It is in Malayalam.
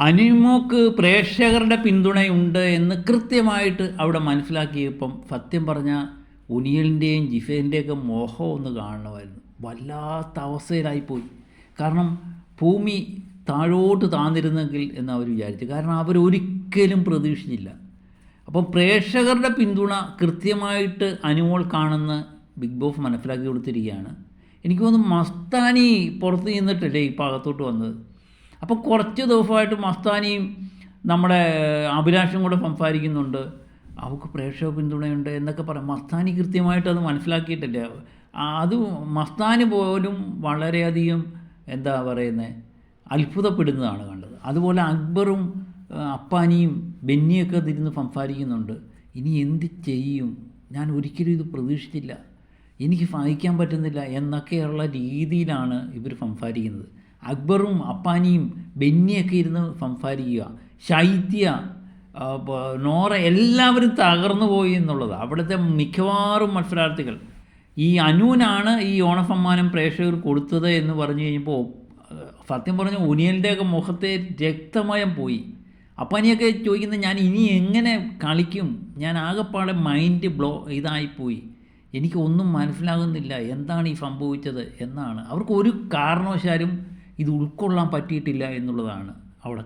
അനിമോക്ക് പ്രേക്ഷകരുടെ പിന്തുണയുണ്ട് എന്ന് കൃത്യമായിട്ട് അവിടെ മനസ്സിലാക്കിയപ്പം സത്യം പറഞ്ഞാൽ ഉനിയലിന്റെയും ജിഫേന്റെയൊക്കെ മോഹം ഒന്ന് കാണണമായിരുന്നു. വല്ലാത്ത അവസ്ഥയിലായിപ്പോയി. കാരണം ഭൂമി താഴോട്ട് താന്നിരുന്നെങ്കിൽ എന്ന് അവർ വിചാരിച്ചു. കാരണം അവർ ഒരിക്കലും പ്രതീക്ഷിച്ചില്ല. അപ്പം പ്രേക്ഷകരുടെ പിന്തുണ കൃത്യമായിട്ട് അനുമോൾ കാണുന്ന ബിഗ് ബോസ് മനസ്സിലാക്കി കൊടുത്തിരിക്കുകയാണ്. എനിക്ക് തോന്നുന്നു മസ്താനി പുറത്ത് നിന്നിട്ടല്ലേ ഈ ഭാഗത്തോട്ട് വന്നത്? അപ്പോൾ കുറച്ച് ദിവസമായിട്ട് മസ്താനിയും നമ്മുടെ അഭിലാഷും കൂടെ സംസാരിക്കുന്നുണ്ട്. അവൾക്ക് പ്രേക്ഷക പിന്തുണയുണ്ട് എന്നൊക്കെ പറയാം മസ്താനി കൃത്യമായിട്ട് അത് മനസ്സിലാക്കിയിട്ടില്ല. അത് മസ്താനി പോലും വളരെയധികം എന്താ പറയുന്നത് അത്ഭുതപ്പെടുന്നതാണ് കണ്ടത്. അതുപോലെ അക്ബറും അപ്പാനിയും ബെന്നിയൊക്കെ ഇതിരുന്ന് സംസാരിക്കുന്നുണ്ട്. ഇനി എന്ത് ചെയ്യും? ഞാൻ ഒരിക്കലും ഇത് പ്രതീക്ഷിച്ചില്ല. എനിക്ക് സഹിക്കാൻ പറ്റുന്നില്ല എന്നൊക്കെയുള്ള രീതിയിലാണ് ഇവർ സംസാരിക്കുന്നത്. അക്ബറും അപ്പാനിയും ബെന്നിയൊക്കെ ഇരുന്ന് സംസാരിക്കുക. ശൈത്യ നോറ എല്ലാവരും തകർന്നു പോയി എന്നുള്ളത്. അവിടുത്തെ മിക്കവാറും മത്സരാർത്ഥികൾ. ഈ അനൂനാണ് ഈ ഓണസമ്മാനം പ്രേക്ഷകർ കൊടുത്തത് എന്ന് പറഞ്ഞു കഴിഞ്ഞപ്പോൾ സത്യം പറഞ്ഞ ഉനിയലിന്റെയൊക്കെ മുഖത്തെ രക്തമയം പോയി. അപ്പാനിയൊക്കെ ചോദിക്കുന്നത് ഞാൻ ഇനി എങ്ങനെ കളിക്കും? ഞാൻ ആകെപ്പാടെ മൈൻഡ് ബ്ലോ ഇതായിപ്പോയി എനിക്ക് ഒന്നും മനസ്സിലാകുന്നില്ല. എന്താണ് ഈ സംഭവിച്ചത്? എന്നാണ്. അവർക്ക് ഒരു കാരണവശാലും ഇത് ഉൾക്കൊള്ളാൻ പറ്റിയിട്ടില്ല എന്നുള്ളതാണ് അവിടെ